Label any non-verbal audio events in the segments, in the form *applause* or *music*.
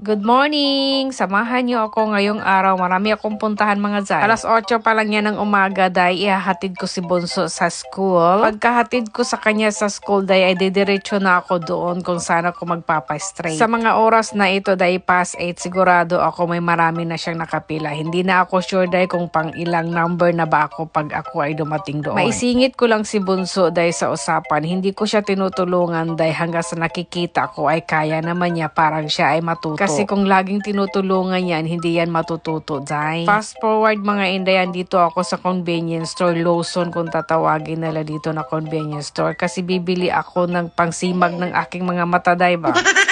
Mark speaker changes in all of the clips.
Speaker 1: Good morning! Samahan niyo ako ngayong araw. Marami akong puntahan mga zay. Alas 8 pa lang yan ng umaga dahil ihahatid ko si Bunso sa school. Pagkahatid ko sa kanya sa school dahil ay didiretso na ako doon kung saan ako magpapastray. Sa mga oras na ito dahil past 8 sigurado ako may marami na siyang nakapila. Hindi na ako sure dahil kung pang ilang number na ba ako pag ako ay dumating doon. Maisingit ko lang si Bunso dahil sa usapan. Hindi ko siya tinutulungan dahil hanggang sa nakikita ko ay kaya naman niya parang siya ay matuto. Kasi kung laging tinutulungan yan, hindi yan matututo, Day. Fast forward mga indayan, dito ako sa convenience store, Lawson kung tatawagin nila dito na convenience store. Kasi bibili ako ng pangsimag ng aking mga mata, Day ba? *laughs*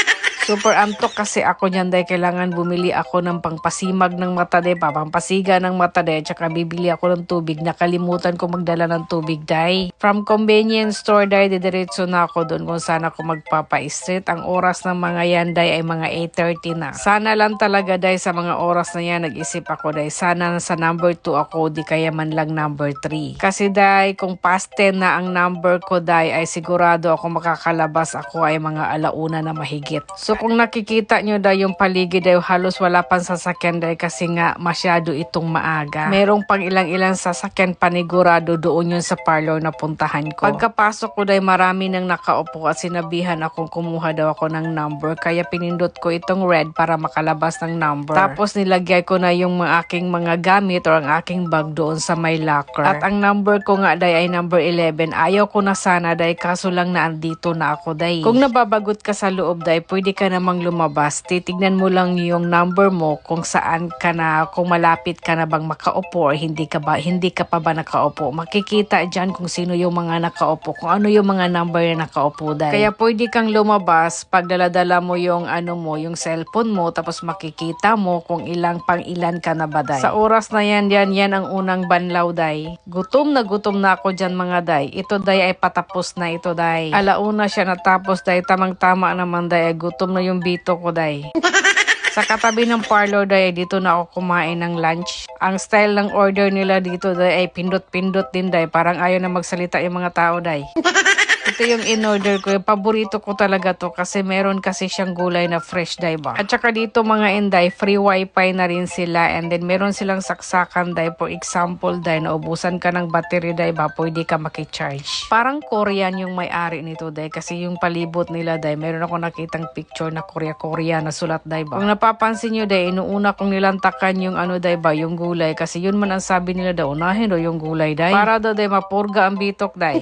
Speaker 1: Super antok kasi ako niyan dahil kailangan bumili ako ng pangpasimag ng mata de pa, pampasiga ng mata de, tsaka bibili ako ng tubig. Nakalimutan ko magdala ng tubig day. From convenience store day, didiretso na ako doon kung saan ako magpapa-street. Ang oras ng mga yan day ay mga 8.30 na. Sana lang talaga day sa mga oras na yan, nag-isip ako day. Sana sa number 2 ako, di kaya man lang number 3. Kasi day, kung past 10 na ang number ko day, ay sigurado ako makakalabas ako ay mga alauna na mahigit. So kung nakikita nyo daw yung paligid daw halos wala pang sasakyan daw kasi nga masyado itong maaga. Merong pang ilang-ilang sasakyan panigurado doon yun sa parlor na puntahan ko. Pagkapasok ko daw marami nang nakaupo at sinabihan akong kumuha daw ako ng number kaya pinindot ko itong red para makalabas ng number. Tapos nilagay ko na yung mga aking mga gamit or ang aking bag doon sa my locker. At ang number ko nga day ay number 11. Ayaw ko na sana day kaso lang na andito na ako day. Kung nababagot ka sa loob day, pwede ka namang lumabas. Titignan mo lang yung number mo kung saan ka na, kung malapit ka na bang makaupo or hindi ka ba, hindi ka pa ba nakaupo. Makikita dyan kung sino yung mga nakaupo, kung ano yung mga number na nakaupo dahil. Kaya pwede kang lumabas pag daladala mo yung ano mo, yung cellphone mo, tapos makikita mo kung ilang pang ilan ka na ba day. Sa oras na yan, yan, yan ang unang banlaw day. Gutom na gutom na ako dyan mga day. Ito day ay patapos na ito day. Alauna siya natapos day, tamang-tama naman day. Gutom na yung bito ko day. *laughs* Sa katabi ng parlor day, dito na ako kumain ng lunch. Ang style ng order nila dito day ay pindot-pindot din day. Parang ayaw na magsalita yung mga tao day. *laughs* Ito yung in-order ko. Yung paborito ko talaga to kasi meron kasi siyang gulay na fresh day ba. At saka dito mga inday, free wifi na rin sila and then meron silang saksakan day. For example day, naubusan ka ng battery day ba, pwede ka makicharge. Parang Korean yung may-ari nito day kasi yung palibot nila day, meron ako nakitang picture na Korea-Korea na sulat day ba. Kung napapansin nyo day, inuuna kong nilantakan yung ano day ba, yung gulay kasi yun man ang sabi nila daw, unahin daw yung gulay day. Para daw day mapurga ang bitok day.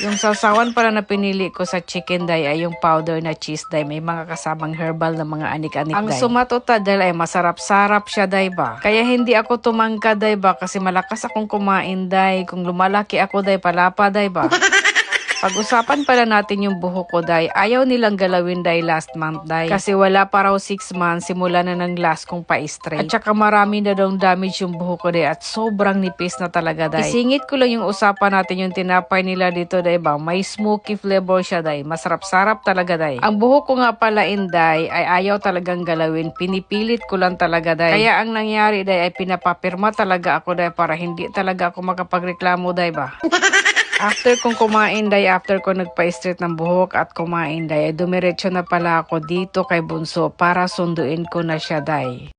Speaker 1: Yung sausawan pala na pinili ko sa chicken day ay yung powder na cheese day. May mga kasamang herbal na mga anik-anik Ang sumatota dahil ay masarap-sarap siya day ba. Kaya hindi ako tumangka day ba kasi malakas akong kumain day. Kung lumalaki ako day palapa day ba. *laughs* Pag-usapan pala natin yung buhok ko, day. Ayaw nilang galawin, day, last month, day. Kasi wala pa raw 6 months, simula na ng last kong pa-straight. At saka marami na daw damage yung buhok ko, day. At sobrang nipis na talaga, day. Isingit ko lang yung usapan natin yung tinapay nila dito, day, ba? May smoky flavor siya, day. Masarap-sarap talaga, day. Ang buhok ko nga pala, inday, ay ayaw talagang galawin. Pinipilit ko lang talaga, day. Kaya ang nangyari, day, ay pinapapirma talaga ako, day, para hindi talaga ako makapagreklamo, day, ba? *laughs* After kong kumain day, after ko nagpa-straight ng buhok at kumain day, dumiretso na pala ako dito kay Bunso para sunduin ko na siya day.